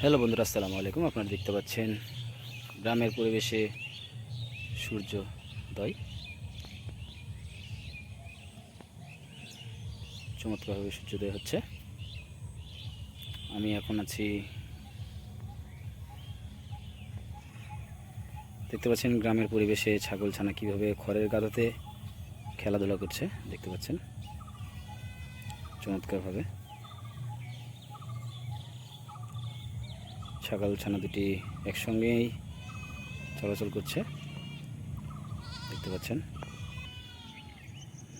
Hello বন্ধুরা, আসসালামু আলাইকুম। আপনারা দেখতে পাচ্ছেন গ্রামের পরিবেশে সূর্যোদয় চমৎকারভাবে সূর্যোদয় হচ্ছে। আমি এখন আছি, দেখতে পাচ্ছেন গ্রামের পরিবেশে ছাগল ছানা কীভাবে খড়ের গাদাতে খেলাধুলা করছে, দেখতে পাচ্ছেন। চমৎকারভাবে। ছাগল ছানা দুটি একসঙ্গেই চলাচল করছে। দেখতে পাচ্ছেন।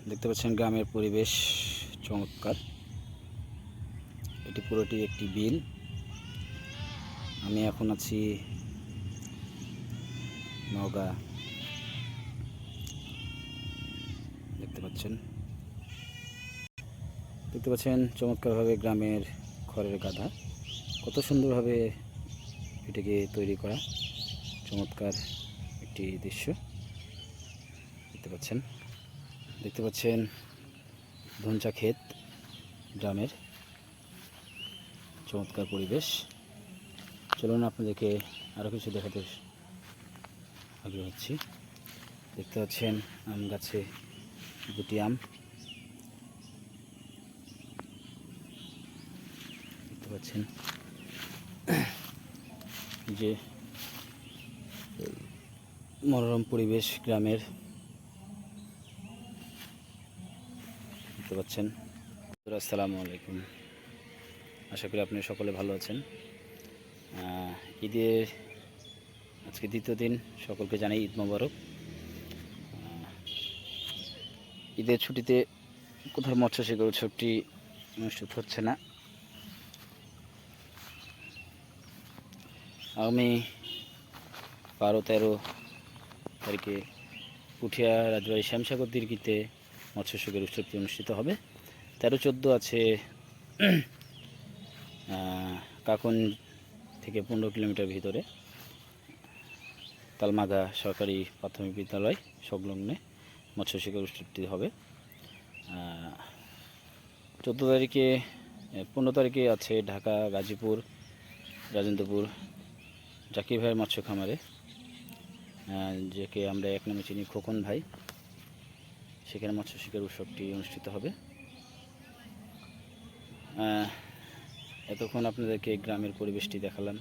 দেখতে পাচ্ছেন গ্রামের পরিবেশ চমৎকার। এটি পুরোটি একটি বিল। আমি এখন আছি নওগাঁ। দেখতে পাচ্ছেন। দেখতে পাচ্ছেন চমৎকারভাবে গ্রামের খড়ের গাধা। কত সুন্দরভাবে এটাকে তৈরি করা চমৎকার একটি দৃশ্য। দেখতে পাচ্ছেন? দেখতে পাচ্ছেন ধনচা ক্ষেত গ্রামের চমৎকার পরিবেশ। চলুন আপনাদেরকে আরও কিছু দেখাতে আগ্রহ হচ্ছি। দেখতে পাচ্ছেন আম গাছে দুটি আম। দেখতে পাচ্ছেন যে মনোরম পরিবেশ গ্রামের। দেখতে পাচ্ছেন। আসসালামু আলাইকুম। আশা করি আপনি সকলে ভালো আছেন। ঈদের আজকে দ্বিতীয় দিন, সকলকে জানাই ঈদ মোবারক। ঈদের ছুটিতে কোথাও মৎস্য শিকার উৎসবটি অনুষ্ঠিত হচ্ছে না। আগামী বারো তেরো তারিখে পুঠিয়া রাজবাড়ি শ্যামসাগর দীর্ঘিতে মৎস্য শিকার উৎসবটি অনুষ্ঠিত হবে। তেরো চোদ্দ আছে কাকন থেকে পনেরো কিলোমিটার ভিতরে। তালমাগা সরকারি প্রাথমিক বিদ্যালয় সংলগ্নে মৎস্য শিকার উৎসবটি হবে। চোদ্দ তারিখে, পনেরো তারিখে আছে ঢাকা, গাজীপুর, রাজেন্দ্রপুর জাকির ভাইয়ের মৎস্য খামারে। যাকে আমরা এক নামে চিনি খোকন ভাই। সেখানে মৎস্য শিকার উৎসবটি অনুষ্ঠিত হবে। এতক্ষণ আপনাদেরকে গ্রামের পরিবেশটি দেখালাম।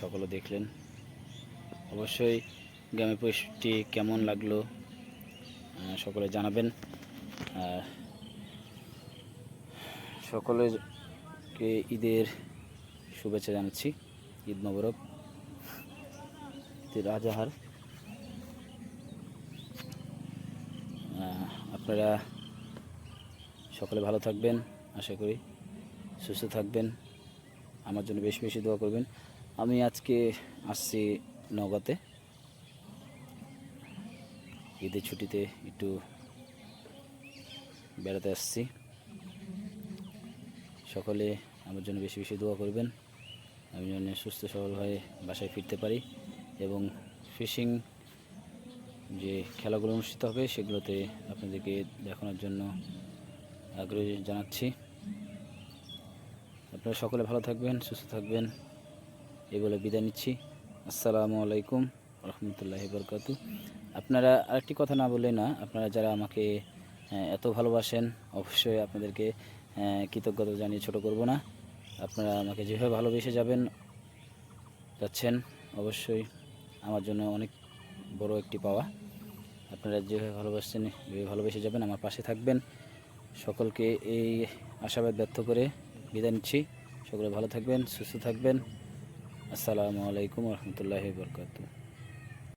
সকলে দেখলেন। অবশ্যই গ্রামের পরিবেশটি কেমন লাগল সকলে জানাবেন। আর সকলেকে ঈদের শুভেচ্ছা জানাচ্ছি। ঈদ মোবারক। রাজাহার আপনারা সকলে ভালো থাকবেন, আশা করি সুস্থ থাকবেন। আমার জন্য বেশি বেশি দোয়া করবেন। আমি আজকে আসছি নগাতে ঈদের ছুটিতে একটু বেড়াতে আসছি। সকলে আমার জন্য বেশি বেশি দোয়া করবেন। আমি যেন সুস্থ সবল হয়ে বাসায় ফিরতে পারি এবং ফিশিং যে খেলাগুলো অনুষ্ঠিত হবে সেগুলোতে আপনাদেরকে দেখানোর জন্য আগ্রহ জানাচ্ছি। আপনারা সকলে ভালো থাকবেন, সুস্থ থাকবেন, এই বলে বিদায় নিচ্ছি। আসসালামু আলাইকুম রহমতুল্লাহি বরকাত। আপনারা আরেকটি কথা না বললে না, আপনারা যারা আমাকে এত ভালোবাসেন, অবশ্যই আপনাদেরকে কৃতজ্ঞতা জানিয়ে ছোট করব না। আপনারা আমাকে যেভাবে ভালোবেসে যাবেন, যাচ্ছেন, অবশ্যই আমার জন্য অনেক বড় একটি পাওয়া। আপনারা যেভাবে ভালোবাসছেন, যেভাবে ভালোবেসে যাবেন, আমার পাশে থাকবেন। সকলকে এই আশাবাদ ব্যর্থ করে বিদায় নিচ্ছি। সকলে ভালো থাকবেন, সুস্থ থাকবেন। আসসালামু আলাইকুম রহমতুল্লাহ বরকাতু